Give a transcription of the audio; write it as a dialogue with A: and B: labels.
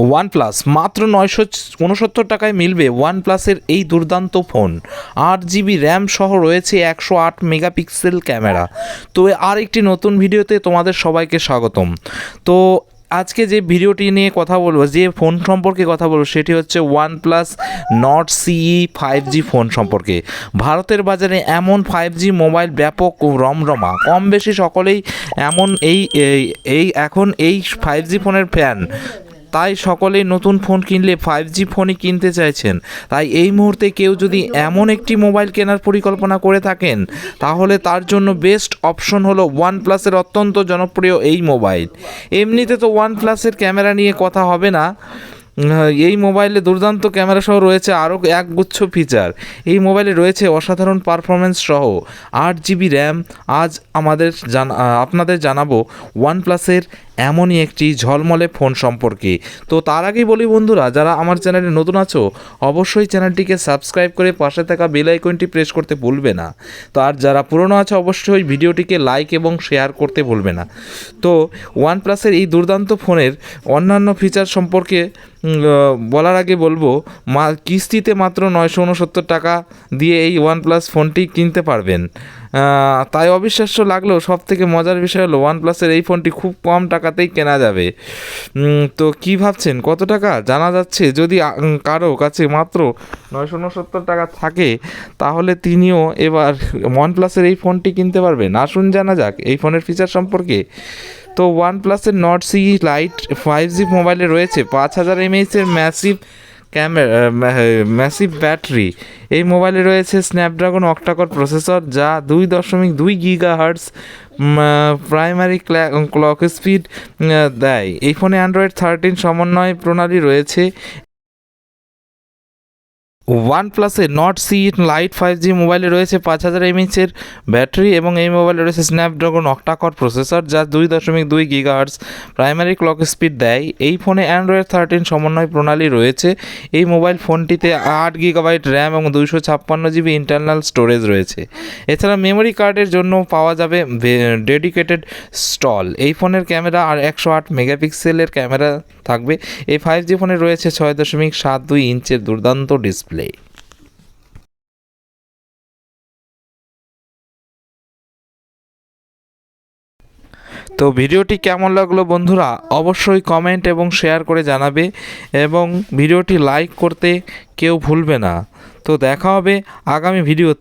A: One plus মাত্র নয়শো উনসত্তর টাকায় মিলবে ওয়ান প্লাসের এই দুর্দান্ত ফোন। আট জিবি র্যাম সহ রয়েছে একশো আট মেগাপিক্সেল ক্যামেরা। তো আর একটি নতুন ভিডিওতে তোমাদের সবাইকে স্বাগতম। তো আজকে যে ভিডিওটি নিয়ে কথা বলব, যে ফোন সম্পর্কে কথা বলব, সেটি হচ্ছে one plus Nord CE five G phone সম্পর্কে। ভারতের বাজারে এমন ফাইভ জি মোবাইল ব্যাপক রমরমা। কম বেশি সকলেই এমন এই- এই এখন এই ফাইভ জি ফোনের ফ্যান তাই সকলেই নতুন ফোন কিনলে ফাইভ জি ফোনই কিনতে চাইছেন। তাই এই মুহূর্তে কেউ যদি এমন একটি মোবাইল কেনার পরিকল্পনা করে থাকেন, তাহলে তার জন্য বেস্ট অপশন হলো ওয়ান প্লাসের অত্যন্ত জনপ্রিয় এই মোবাইল এমনিতে তো ওয়ান প্লাসের ক্যামেরা নিয়ে কথা হবে না। এই মোবাইলে দুর্দান্ত ক্যামেরা সহ রয়েছে আরও একগুচ্ছ ফিচার এই মোবাইলে রয়েছে অসাধারণ পারফরমেন্স সহ আট জিবি র্যাম আজ আমাদের জানা আপনাদের জানাব ওয়ান প্লাসের এমনই একটি ঝলমলে ফোন সম্পর্কে। তো তার আগেই বলি বন্ধুরা, যারা আমার চ্যানেলে নতুন আছো, অবশ্যই চ্যানেলটিকে সাবস্ক্রাইব করে পাশে থাকা বেল আইকনটি প্রেস করতে ভুলবে না। তো আর যারা পুরনো আছে, অবশ্যই ভিডিওটিকে লাইক এবং শেয়ার করতে ভুলবে না। তো ওয়ান প্লাসের এই দুর্দান্ত ফোনের অন্যান্য ফিচার সম্পর্কে বলার আগে বলব, মা, কিস্তিতে মাত্র নয়শো উনসত্তর টাকা দিয়ে এই ওয়ান প্লাস ফোনটি কিনতে পারবেন। তাই অবিশ্বাস্য লাগলেও সব থেকে মজার বিষয় হলো ওয়ান প্লাসের এই ফোনটি খুব কম টাকাতেই কেনা যাবে। তো কি ভাবছেন? কত টাকা? জানা যাচ্ছে যদি কারও কাছে মাত্র নয়শো উনসত্তর টাকা থাকে, তাহলে তিনিও এবার ওয়ান প্লাসের এই ফোনটি কিনতে পারবেন। আসুন জানা যাক এই ফোনের ফিচার সম্পর্কে। তো ওয়ান প্লাসের Nord C lite five G মোবাইলে রয়েছে, পাঁচ হাজার এমএইচের ম্যাসিভ ক্যামেরা ম্যাসিভ ব্যাটারি এই মোবাইলে রয়েছে স্ন্যাপড্রাগন অক্টাকর প্রসেসর যা দুই দশমিক দুই giga hertz primary clock speed দেয়। এই ফোনে অ্যান্ড্রয়েড থার্টিন সমন্বয় প্রণালী রয়েছে। ওয়ান প্লাসে Nord C lite five G মোবাইলে রয়েছে পাঁচ হাজার এমএইচের ব্যাটারি এবং এই মোবাইলে রয়েছে স্ন্যাপড্রাগন অক্টাকর প্রসেসর যা দুই দশমিক দুই গিগাহার্টস প্রাইমারি ক্লক স্পিড দেয়। এই ফোনে অ্যান্ড্রয়েড থার্টিন সমন্বয় প্রণালী রয়েছে। এই মোবাইল ফোনটিতে আট গিগাবাইট র্যাম এবং দুইশো ছাপ্পান্ন জিবি ইন্টারনাল স্টোরেজ রয়েছে। এছাড়া মেমোরি কার্ডের জন্য পাওয়া যাবে ডেডিকেটেড স্টল এই ফোনের ক্যামেরা আর একশো আট মেগাপিক্সেলের ক্যামেরা থাকবে। এই ফাইভ জি ফোনে রয়েছে ছয় দশমিক সাত দুই ইঞ্চের দুর্দান্ত ডিসপ্লে তো ভিডিওটি কেমন লাগল বন্ধুরা? অবশ্যই কমেন্ট এবং শেয়ার করে জানাবে এবং ভিডিওটি লাইক করতে কেউ ভুলবে না। তো দেখা হবে আগামী ভিডিওতে